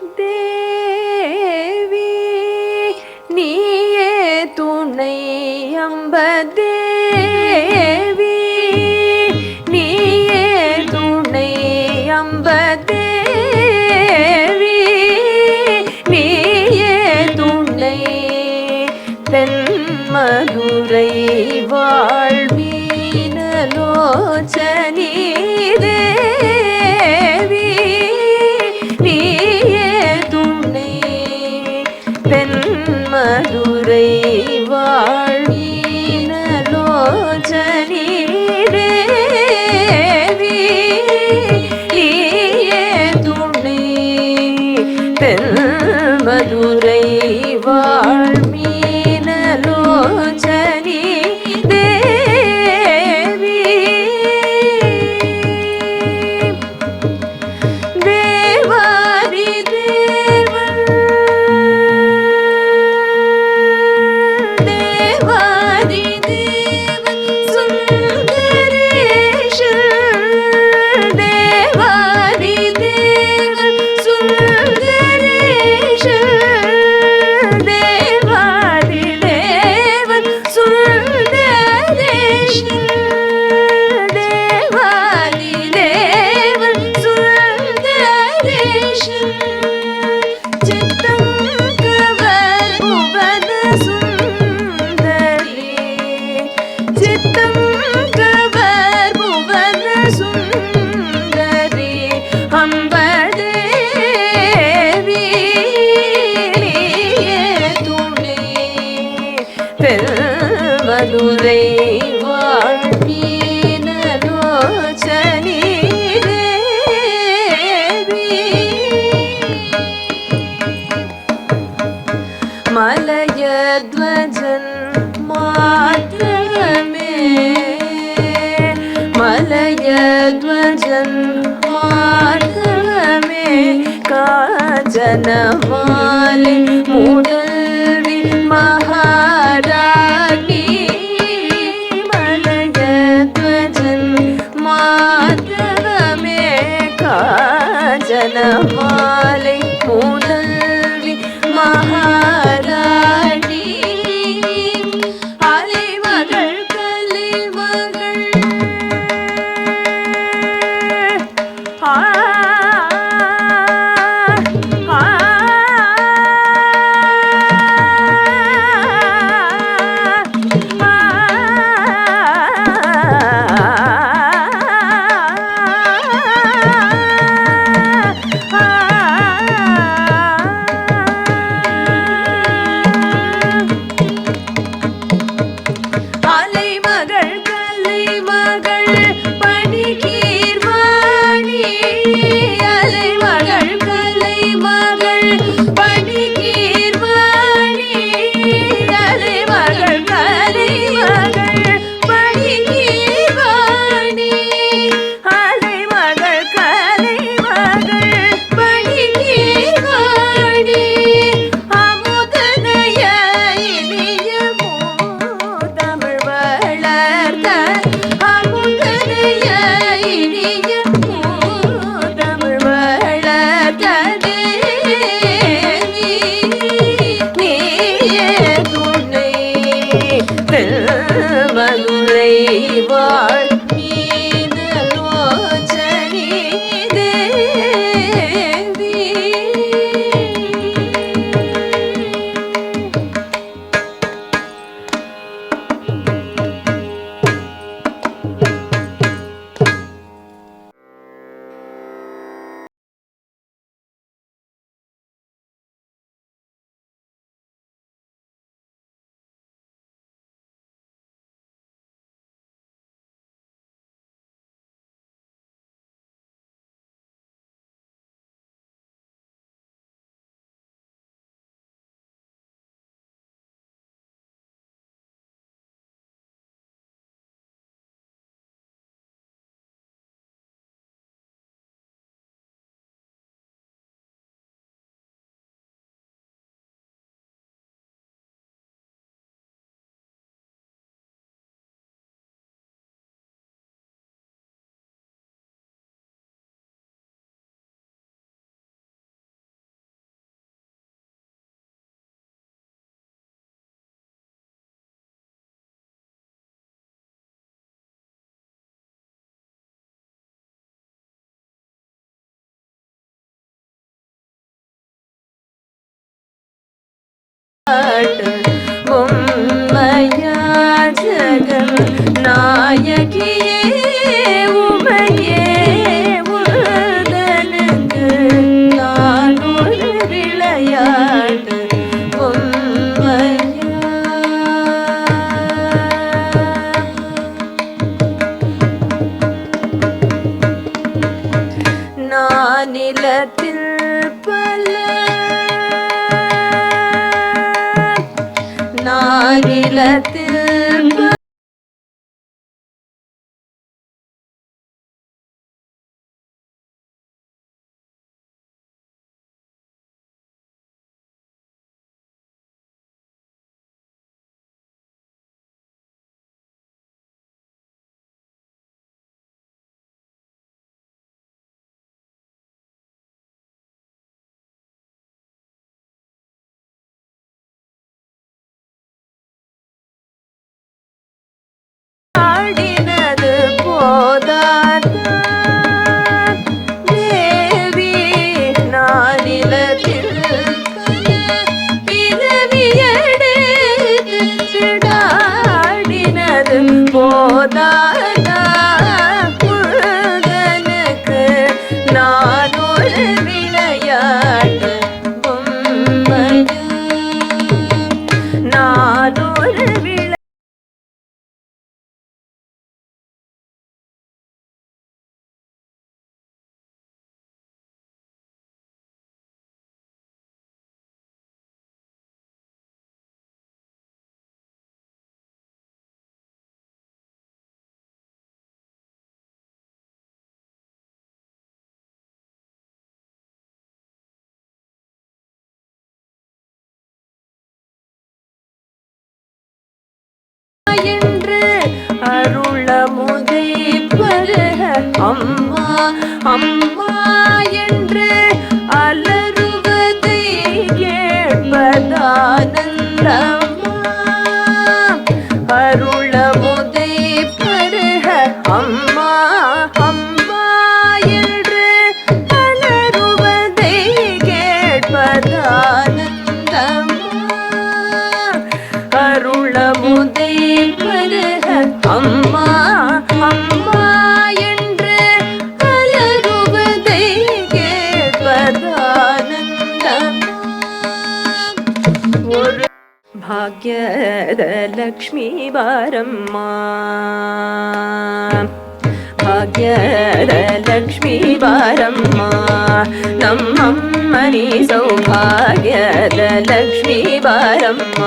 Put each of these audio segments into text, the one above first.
de Madurai தெல்வதுரை வாழ்மீனலோச்சனி Madurai வாழ் அம்மா அம்மா భాగ్యద లక్ష్మీవారమ్మ భాగ్యద లక్ష్మీవారమ్మ నమ్మమ్మని సౌభాగ్యద లక్ష్మీవారమ్మ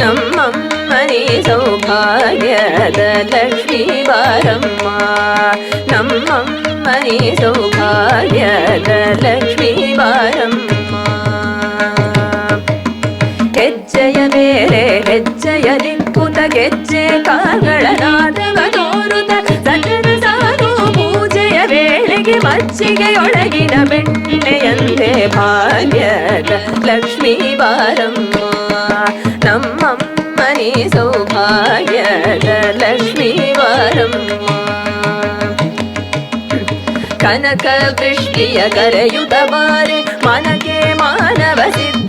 నమ్మమ్మని సౌభాగ్యద లక్ష్మీవారమ్మ నమ్మమ్మని సౌభాగ్యద లక్ష్మీవారమ్మ ಹೆಜ್ಜೆಯ ಮೇಲೆ ಹೆಜ್ಜೆಯ ನಿಕ್ಕುತ ಗೆಜ್ಜೆ ಕಾಗಳ ನಾದವ ತೋರುತ ಸಜನ ಸಾರು ಪೂಜೆಯ ವೇಳೆಗೆ ಮಜ್ಜಿಗೆಯೊಳಗಿನ ಬೆಣ್ಣೆಯಂತೆ ಭಾಗ್ಯದ ಲಕ್ಷ್ಮೀ ಬಾರಮ್ಮ ನಮ್ಮಮ್ಮನಿ ಸೌಭಾಗ್ಯದ ಲಕ್ಷ್ಮೀ ಬಾರಮ್ಮ ಕನಕ ವೃಷ್ಟಿಯ ಕರೆಯುತ ಬಾರೆ ಮನಕ್ಕೆ ಮಾನವ ಸಿದ್ಧಿಯ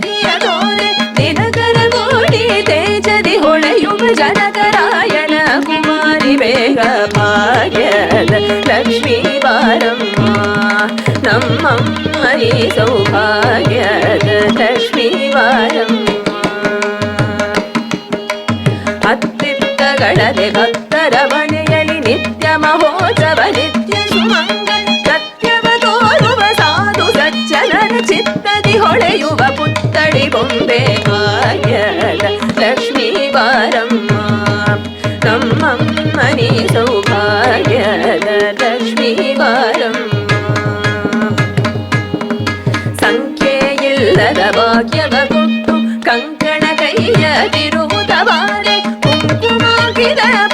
ಕುಮಾರಿ ಬೇಗ ಭಾಗ್ಯದ ಲಕ್ಷ್ಮೀ ಬಾರಮ್ಮ ನಮ್ಮಮ್ಮನಿ ಸೌಭಾಗ್ಯದ ಲಕ್ಷ್ಮೀ ಬಾರಮ್ಮ ಹತ್ತಿತ್ತಗಳದೆ ಭಕ್ತರ ಮನೆಯಲ್ಲಿ ನಿತ್ಯ ಮಹೋತ್ಸವ ನಿತ್ಯ ಸುಮಂಗಲ ಸತ್ಯವ ತೋರುವ ಸಾಧು ಸಜ್ಜನರ ಚಿತ್ತದಿ ಹೊಳೆಯುವ ಪುತ್ತಳಿ ಬೊಂಬೆ ಭಾಗ್ಯದ Yeah.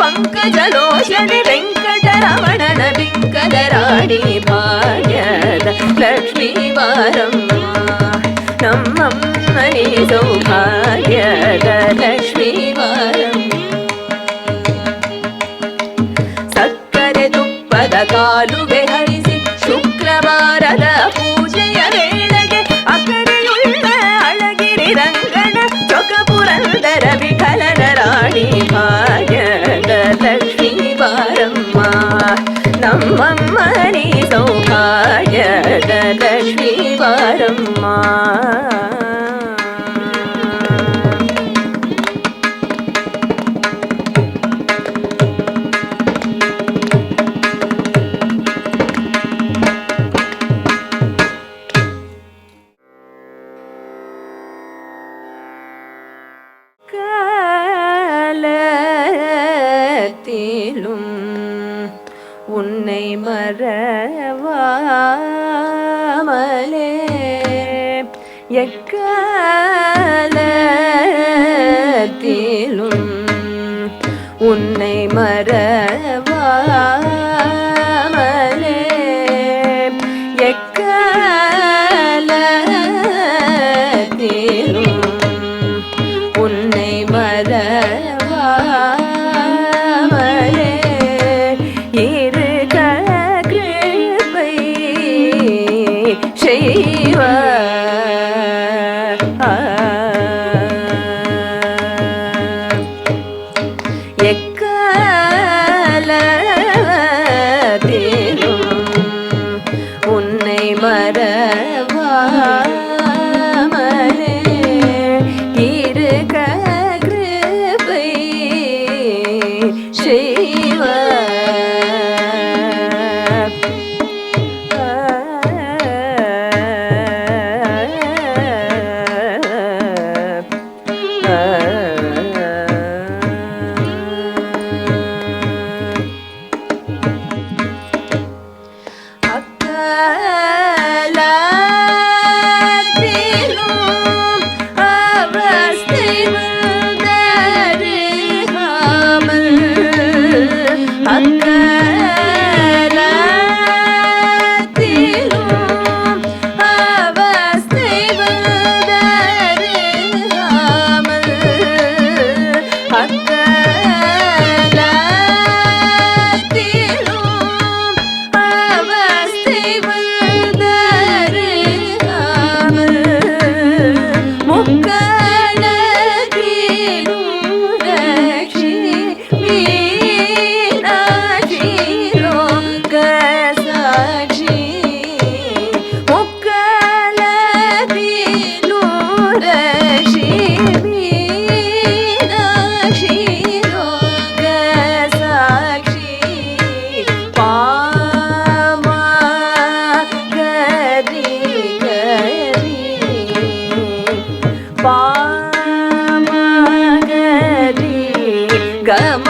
கமா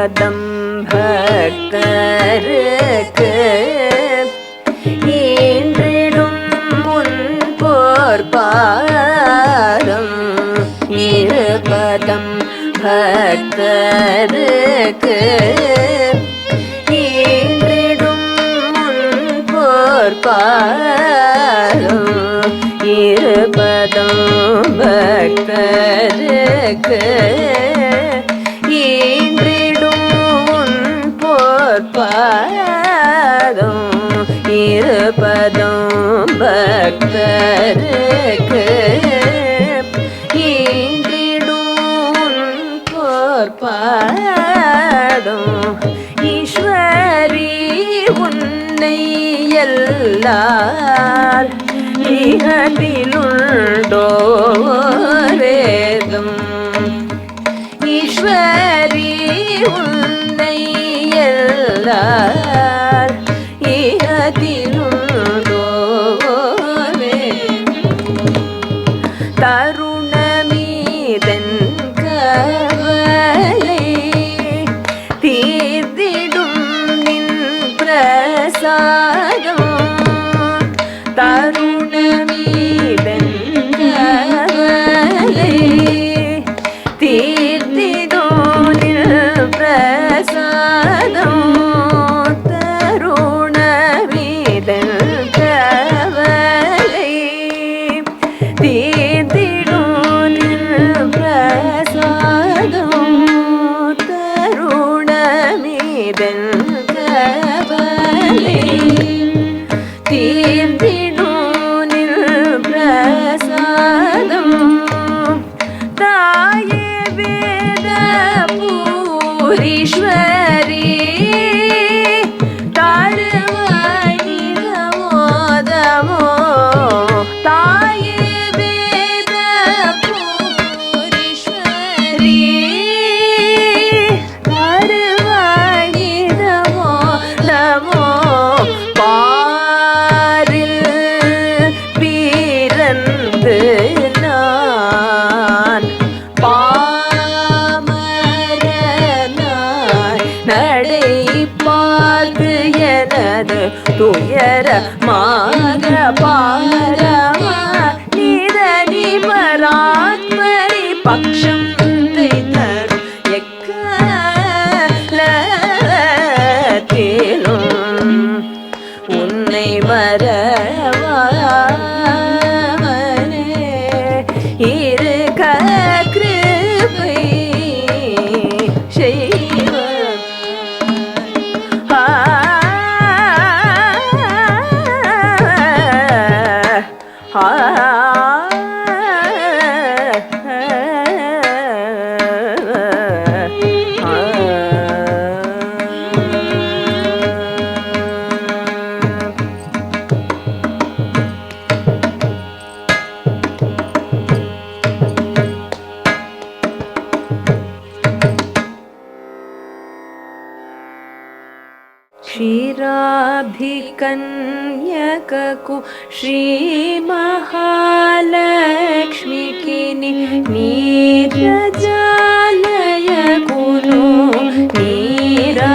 பதம் பக்தருக்கு ஈன்றிடும் முன் போர் பாதம் இருபதம் பக்தருக்கு अधिकन्यककु श्रीमहालक्ष्मिकिनि नीरजालय किनि निर कुरु निरा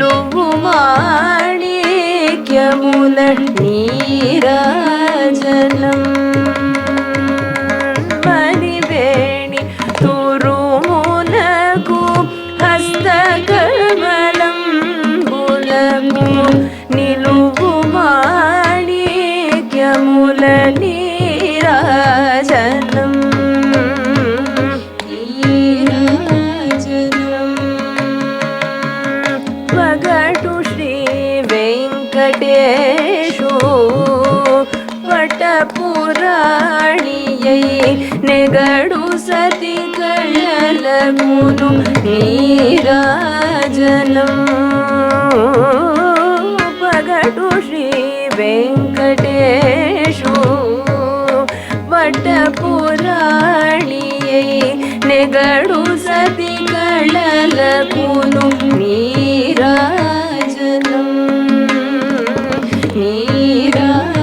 నువ్వు మాణిక్యముల నీరాజనం. மூனும் நீராஜனம் பகடு ஸ்ரீ வெங்கடேஷு வட்டபுராணியை நெகடு சதிகளல கூனும் நீராஜனம் நீராஜனம்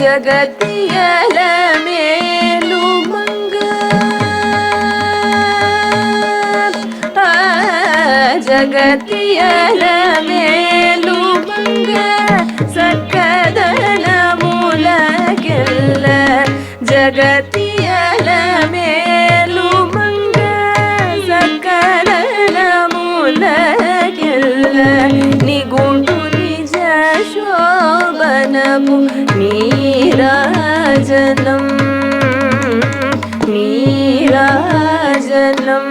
ஜகத்தியல சத்தியல மேலு பங்க சக்கதன மூலகெல்ல ஜகத்தியல மேலு பங்க சக்கதன மூலகெல்ல நிகுண்டு நிஜ ಶೋಭನಮು ನೀರಾಜನಂ ನೀರಾಜನಂ